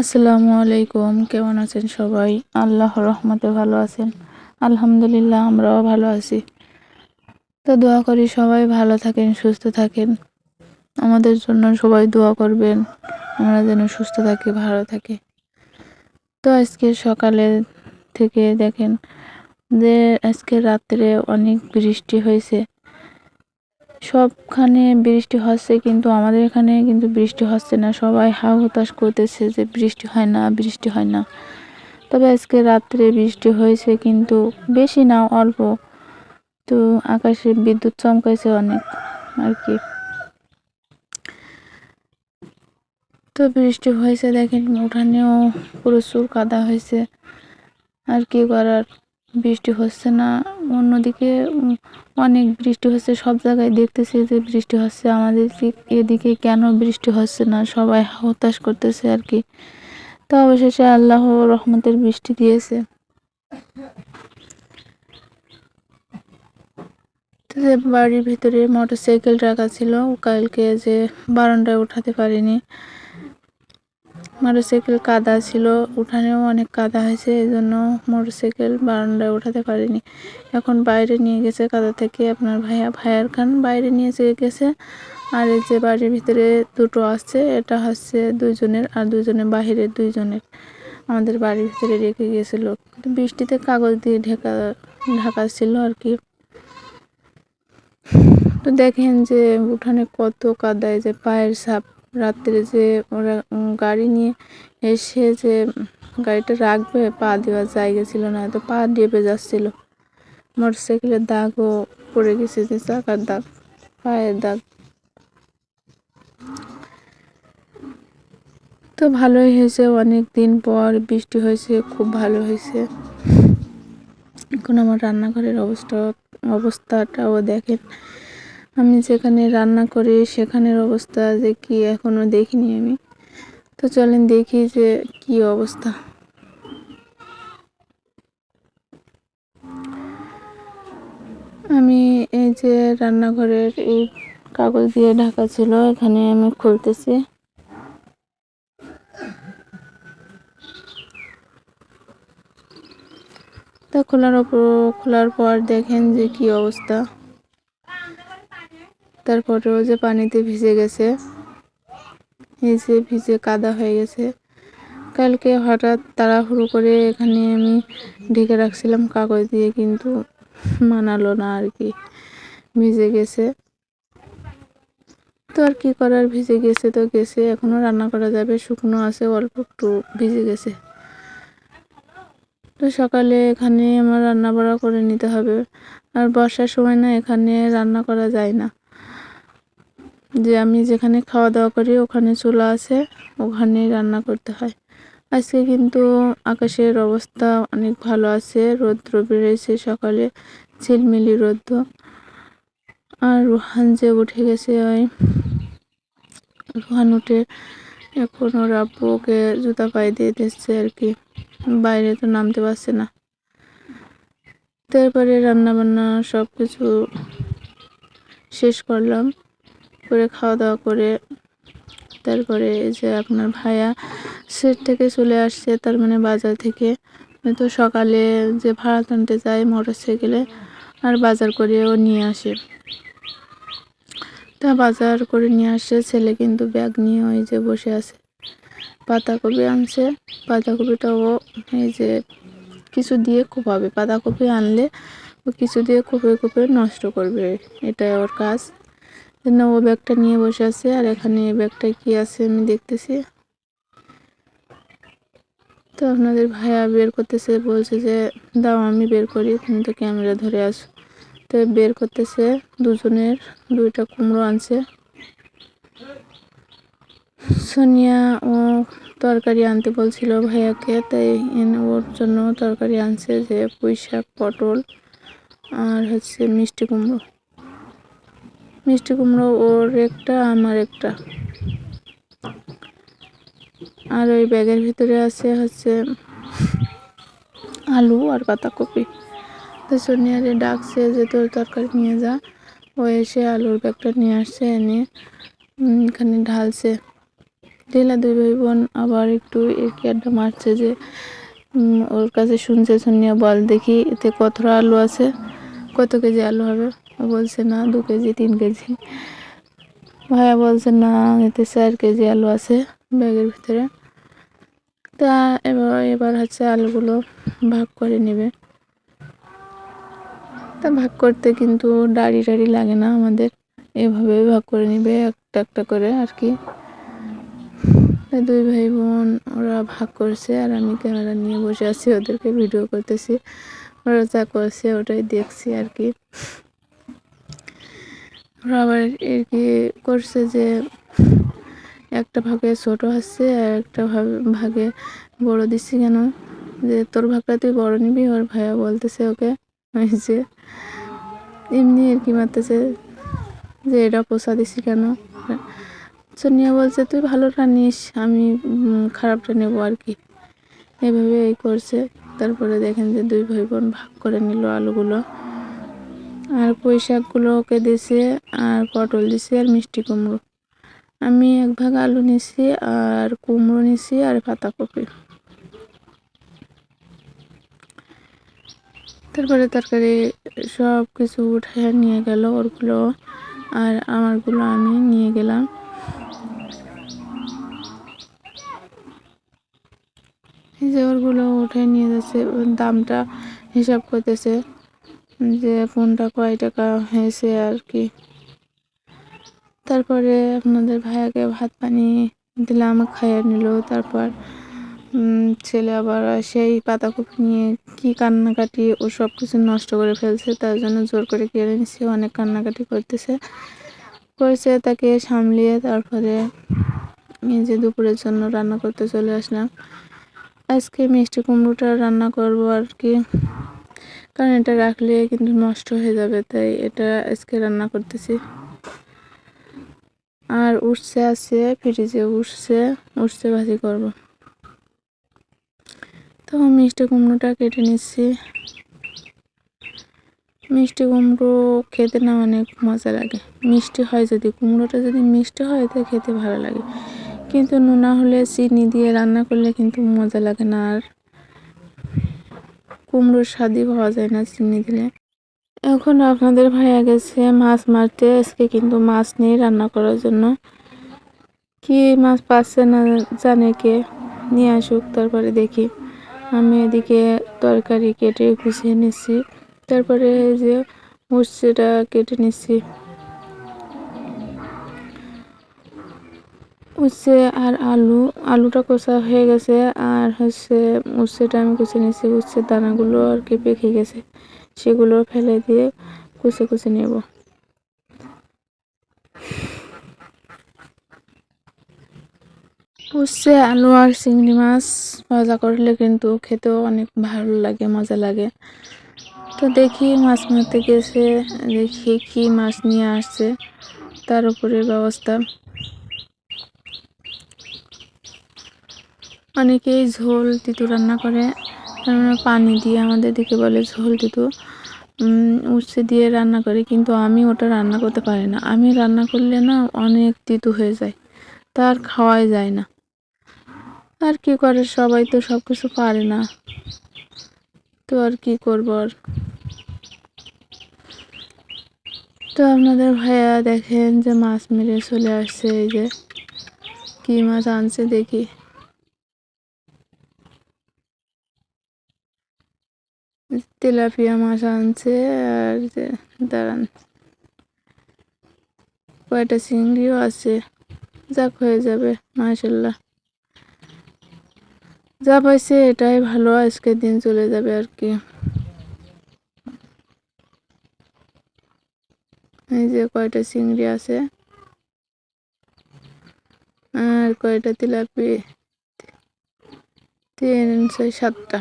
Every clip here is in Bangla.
আসসালামু আলাইকুম, কেমন আছেন সবাই? আল্লাহ রহমতে ভালো আছেন। আলহামদুলিল্লাহ, আমরাও ভালো আছি। তো দোয়া করি সবাই ভালো থাকেন, সুস্থ থাকেন। আমাদের জন্য সবাই দোয়া করবেন, আমরা যেন সুস্থ থাকি, ভালো থাকি। তো আজকে সকালে থেকে দেখেন যে আজকে রাত্রে অনেক বৃষ্টি হয়েছে। সবখানে বৃষ্টি হচ্ছে, কিন্তু আমাদের এখানে কিন্তু বৃষ্টি হচ্ছে না। সবাই হা হতাশ করতেছে যে বৃষ্টি হয় না, বৃষ্টি হয় না। তবে আজকে রাত্রে বৃষ্টি হয়েছে, কিন্তু বেশি না, অল্প। তো আকাশে বিদ্যুৎ চমকাইছে অনেক, আর কি। তো বৃষ্টি হয়েছে দেখেন, উঠানেও প্রচুর কাদা হয়েছে। আর কি করার? বৃষ্টি হচ্ছে না। অন্যদিকে অনেক বৃষ্টি হচ্ছে, সব জায়গায় দেখতেছি যে বৃষ্টি হচ্ছে। আমাদের এদিকে কেন বৃষ্টি হচ্ছে না? সবাই হতাশ করতেছে আর কি। তো অবশেষে আল্লাহ রহমতের বৃষ্টি দিয়েছে। বাড়ির ভিতরে মোটর সাইকেল রাখা ছিল, কালকে যে বারান্দায় উঠাতে পারিনি। মোটরসাইকেল কাদা ছিল, উঠানেও অনেক কাদা হয়েছে এই জন্য মোটরসাইকেল বারান্দায় উঠাতে পারিনি। এখন বাইরে নিয়ে গেছে কাদা থেকে, আপনার ভাইয়া, ভাইয়ার খান বাইরে নিয়ে গেছে। আর এই যে বাড়ির ভিতরে দুটো আছে, এটা হচ্ছে দুইজনের আর দুইজনের বাহিরের দুইজনের। আমাদের বাড়ির ভিতরে রেখে গিয়েছিল বৃষ্টিতে কাগজ দিয়ে ঢেকা, ঢাকা ছিল আর কি। তো দেখেন যে উঠানে কত কাদায় যে পায়ের সাপ রাত্রে যে ওরা গাড়ি নিয়ে এসে যে গাড়িটা রাখবে, পা দেওয়ার জায়গা ছিল না, তো পা ডেবে যাচ্ছিল। মোটরসাইকেলের দাগও পড়ে গেছে যে, চাকার দাগ, পায়ের দাগ। তো ভালোই হয়েছে, অনেক দিন পর বৃষ্টি হয়েছে, খুব ভালো হয়েছে। এখন আমার রান্নাঘরের অবস্থা, অবস্থাটাও দেখেন। আমি যেখানে রান্না করি, সেখানের অবস্থা যে কি এখনও দেখিনি আমি। তো চলেন দেখি যে কি অবস্থা। আমি এই যে রান্নাঘরের এই কাগজ দিয়ে ঢাকা ছিল, এখানে আমি খুলতেছি। তা খোলার ওপর খোলার পর দেখেন যে কি অবস্থা। তারপরেও যে পানিতে ভিজে গেছে ভিজে ভিজে কাদা হয়ে গেছে। কালকে হঠাৎ তাড়াহুড়ো করে এখানে আমি ঢেকে রাখছিলাম, কাগজ দিয়ে কিন্তু মানালো না আর কি, ভিজে গেছে। তো আর কি করার, ভিজে গেছে তো গেছে এখনও রান্না করা যাবে, শুকনো আছে, অল্প একটু ভিজে গেছে। তো সকালে এখানে আমার রান্না বাড়া করে নিতে হবে, আর বর্ষার সময় না এখানে রান্না করা যায় না। যে আমি যেখানে খাওয়া দাওয়া করি, ওখানে চুলা আছে ওখানে রান্না করতে হয়। আজকে কিন্তু আকাশের অবস্থা অনেক ভালো আছে, রৌদ্র বেড়েছে সকালে, ঝিলমিলি রৌদ্র। আর রুহান যে উঠে গেছে ওই, রুহান উঠে এখন ওর আব্বুকে জুতা পায়ে দিয়ে দিচ্ছে আর কি, বাইরে তো নামতে পারছে না। তারপরে রান্না বান্না সব কিছু শেষ করলাম। করে খাওয়া দাওয়া করে তারপরে এই যে আপনার ভাইয়া সেট থেকে চলে আসছে তার মানে বাজার থেকে। তো সকালে যে ভাড়া টানতে যায় মোটর সাইকেলে আর বাজার করেও নিয়ে আসে। তা বাজার করে নিয়ে আসে, ছেলে কিন্তু ব্যাগ নিয়ে ওই যে বসে আছে। পাতাকপি আনছে, পাতাকপিটাও এই যে কিছু দিয়ে কোপাবে। পাতাকপি আনলে ও কিছু দিয়ে কোপে কোপে নষ্ট করবে এটা ওর কাজ। জন্য ও ব্যাগটা নিয়ে বসে আছে, আর এখানে এই ব্যাগটা কি আছে আমি দেখতেছি। তো আপনাদের ভাইয়া বের করতেছে, বলছে যে, দাও আমি বের করি, তুমি তো ক্যামেরা ধরে আসো তো বের করতেছে, দুজনের দুইটা কুমড়ো আনছে। সোনিয়া ও তরকারি আনতে বলছিল ভাইয়াকে, তাই ওর জন্য তরকারি আনছে যে পুঁই শাক পটল, আর হচ্ছে মিষ্টি কুমড়ো। মিষ্টি কুমড়ো ওর একটা, আমার একটা। আর ওই ব্যাগের ভিতরে আছে হচ্ছে আলু আর পাতাকপি তো সোনিয়ারে ডাকছে যে তোর তরকারি নিয়ে যা। ও এসে আলুর ব্যাগটা নিয়ে আসছে, এনে এখানে ঢালছে। ঢিলা দুই ভাই বোন, আবার একটু একে আড্ডা মারছে যে ওর কাছে শুনছে, সোনিয়া বল দেখি এতে কতটা আলু আছে, কত কেজি আলু হবে। বলছে, না, দু কেজি, তিন কেজি। ভাইয়া বলছে, না, এতে চার কেজি আলু আছে ব্যাগের ভিতরে। তা এবার এবার হচ্ছে আলুগুলো ভাগ করে নেবে। তা ভাগ করতে কিন্তু ডাড়ি টাড়ি লাগে না আমাদের। এভাবে ভাগ করে নেবে, একটা একটা করে আর কি। দুই ভাই বোন, ওরা ভাগ করছে আর আমি ক্যামেরা নিয়ে বসে আছি, ওদেরকে ভিডিও করতেছি। ওরা যা করছে, ওটাই দেখছি আর কি। ওরা আবার আর কি করছে যে একটা ভাগে ছোট আসছে আর একটা ভাগে বড় দিচ্ছি কেন? যে তোর ভাগটা তুই বড় নিবি, ওর ভাইয়া বলতেছে ওকে। যে এমনি আর কি মারতেছে যে এটা পোষা দিছি কেন? সোনিয়া বলছে, তুই ভালোটা নিস, আমি খারাপটা নেব আর কি। এভাবে এই করছে। তারপরে দেখেন যে দুই ভাই বোন ভাগ করে নিল আলুগুলো। আর পুঁই শাকগুলো ওকে দিছে, আর পটল দিছে, আর মিষ্টি কুমড়ো। আমি এক ভাগ আলু নিছি, আর কুমড়ো নিছি, আর পাতাকপি তারপরে তরকারি সব কিছু উঠে নিয়ে গেল ওরগুলো, আর আমারগুলো আমি নিয়ে গেলাম। এই যে ওরগুলো উঠে নিয়ে যাচ্ছে, দামটা হিসাব করতেছে। যে কোনটা কয় টাকা হয়েছে আর কি। তারপরে আপনাদের ভাইয়াকে ভাত পানি দিলাম খাইয়ে নিল। তারপর ছেলে আবার সেই পাতাকপি নিয়ে কি কান্নাকাটি, ও সব কিছু নষ্ট করে ফেলছে, তার জন্য জোর করে কেড়ে নিচ্ছে অনেক কান্নাকাটি করতেছে। করেছে তাকে সামলিয়ে তারপরে যে দুপুরের জন্য রান্না করতে চলে আসলাম। আজকে মিষ্টি কুমড়োটা রান্না করব আর কি। কারণ এটা রাখলে কিন্তু নষ্ট হয়ে যাবে, তাই এটা আজকে রান্না করতেছি। আর উঠছে আছে, ফ্রিজে উঠছে উঠছে ভাজি করব। তো মিষ্টি কুমড়োটা কেটে নিচ্ছি। মিষ্টি কুমড়ো খেতে না অনেক মজা লাগে। মিষ্টি হয় যদি, কুমড়োটা যদি মিষ্টি হয় তো খেতে ভালো লাগে। কিন্তু নোনা হলে চিনি দিয়ে রান্না করলে কিন্তু মজা লাগে না আর। কুমড়োর স্বাদই পাওয়া যায় না চিনি দিলে। এখন আপনাদের ভাইয়া গেছে মাছ মারতে। আজকে কিন্তু মাছ নেই রান্না করার জন্য। কি মাছ পাচ্ছে না জানে কে? নিয়ে আসুক, তারপরে দেখি। আমি এদিকে তরকারি কেটে গুছিয়ে নিচ্ছি। তারপরে যে উচ্ছেটা কেটে নিচ্ছি। উচ্ছে আর আলু, আলুটা কষা হয়ে গেছে আর হচ্ছে উচ্ছেটা আমি কুচে নিচ্ছি উচ্ছের দানাগুলো আর কি পেকে গেছে, সেগুলো ফেলে দিয়ে কুচে কুচে নেব। উচ্ছে, আলু আর চিংড়ি মাছ ভাজা করলে কিন্তু খেতেও অনেক ভালো লাগে, মজা লাগে। তো দেখি মাছ মারতে গেছে, দেখি কি মাছ নিয়ে আসছে, তার উপরে ব্যবস্থা। অনেকেই ঝোল তিতু রান্না করে। পানি দিয়ে আমাদের দিকে বলে ঝোল তিতু। উচ্ছে দিয়ে রান্না করে, কিন্তু আমি ওটা রান্না করতে পারি না। আমি রান্না করলে না অনেক তিতু হয়ে যায়। তার খাওয়াই যায় না। আর কি করে? সবাই তো সব কিছু পারে না। তো আর কি করব আর? তো আপনাদের ভাইয়া দেখেন যে মাছ মেরে চলে আসছে, এই যে। কি মাছ আনছে দেখি। তেলাপিয়া মাছ আনছে আর দাঁড়ান। কয়টা চিংড়িও আছে। যাক, হয়ে যাবে মাশাল্লাহ যা পাইছে এটাই ভালো, আজকের দিন চলে যাবে আর কি। এই যে কয়টা চিংড়ি আছে। আর কয়টা তেলাপি? তিন, ছয়, সাতটা।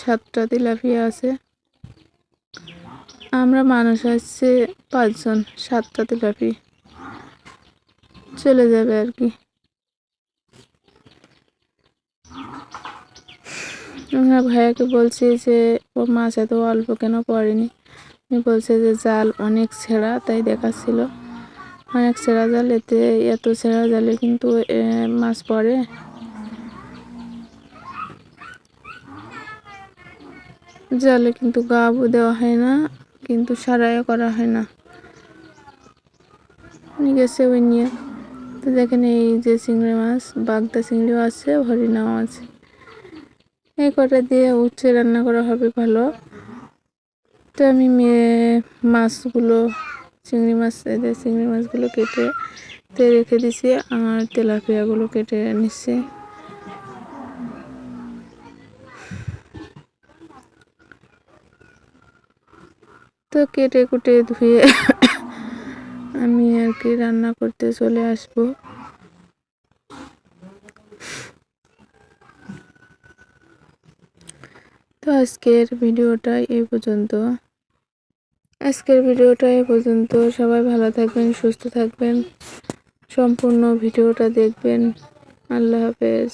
সাতটা তেলাপিয়া আছে। আমরা মানুষ আসছে পাঁচজন, সাতটা তেলাপি। চলে যাবে আর কি। আমরা ভাইয়াকে বলছি যে ও মাছ এত অল্প কেন পড়েনি? বলছে যে, জাল অনেক ছেঁড়া তাই দেখাচ্ছিল। অনেক ছেঁড়া জাল এতে এত ছেঁড়া জালে কিন্তু মাছ পড়ে। জালে কিন্তু গাবও দেওয়া হয় না, কিন্তু সারাইও করা হয় না। গেছে ওই নিয়ে। তো দেখেন এই যে চিংড়ি মাছ, বাগদা চিংড়িও আছে, হরিণাও আছে। এই কটা দিয়ে উচ্ছে রান্না করা হবে ভালো। তো আমি মে- মাছগুলো, চিংড়ি মাছ চিংড়ি মাছগুলো কেটে রেখে দিছি, আর তেলাপিয়াগুলো কেটে নিচ্ছি। তো কেটে কুটে ধুয়ে আমি আর কি রান্না করতে চলে আসব। তো আজকের ভিডিওটা এই পর্যন্ত। আজকের ভিডিওটা এই পর্যন্ত। সবাই ভালো থাকবেন, সুস্থ থাকবেন। সম্পূর্ণ ভিডিওটা দেখবেন। আল্লাহ হাফেজ।